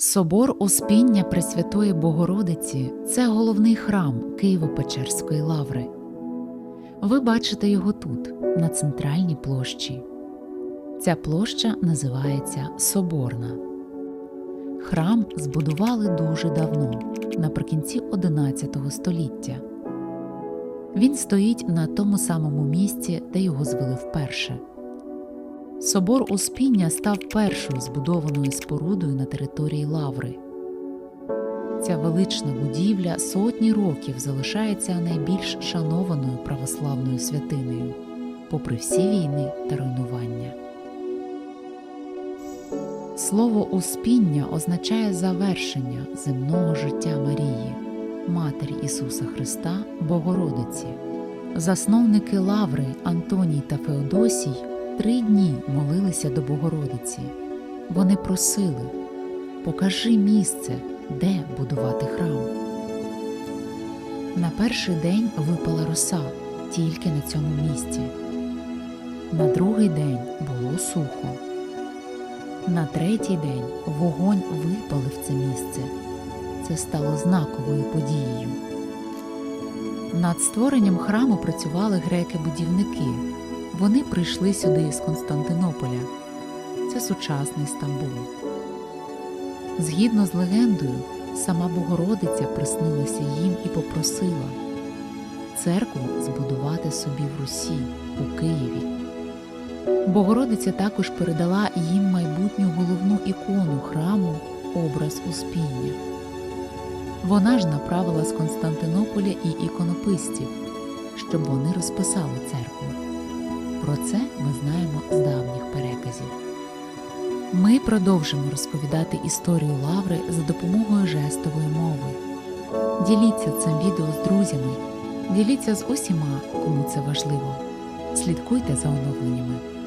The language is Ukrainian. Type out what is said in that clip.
Собор Успіння Пресвятої Богородиці це головний храм Києво-Печерської лаври. Ви бачите його тут, на центральній площі. Ця площа називається Соборна. Храм збудували дуже давно, наприкінці XI століття. Він стоїть на тому самому місці, де його звели вперше. Собор Успіння став першою збудованою спорудою на території Лаври. Ця велична будівля сотні років залишається найбільш шанованою православною святинею, попри всі війни та руйнування. Слово Успіння означає завершення земного життя Марії, Матері Ісуса Христа, Богородиці. Засновники Лаври Антоній та Феодосій три дні молилися до Богородиці. Вони просили покажи місце, де будувати храм. На перший день випала роса тільки на цьому місці. На другий день було сухо. На третій день вогонь випалив це місце. Це стало знаковою подією. Над створенням храму працювали греки-будівники. Вони прийшли сюди з Константинополя. Це сучасний Стамбул. Згідно з легендою, сама Богородиця приснилася їм і попросила церкву збудувати собі в Русі, у Києві. Богородиця також передала їм майбутню головну ікону храму образ Успіння. Вона ж направила з Константинополя і іконописців, щоб вони розписали церкву. Про це ми знаємо з давніх переказів. Ми продовжимо розповідати історію Лаври за допомогою жестової мови. Діліться цим відео з друзями, діліться з усіма, кому це важливо. Слідкуйте за оновленнями.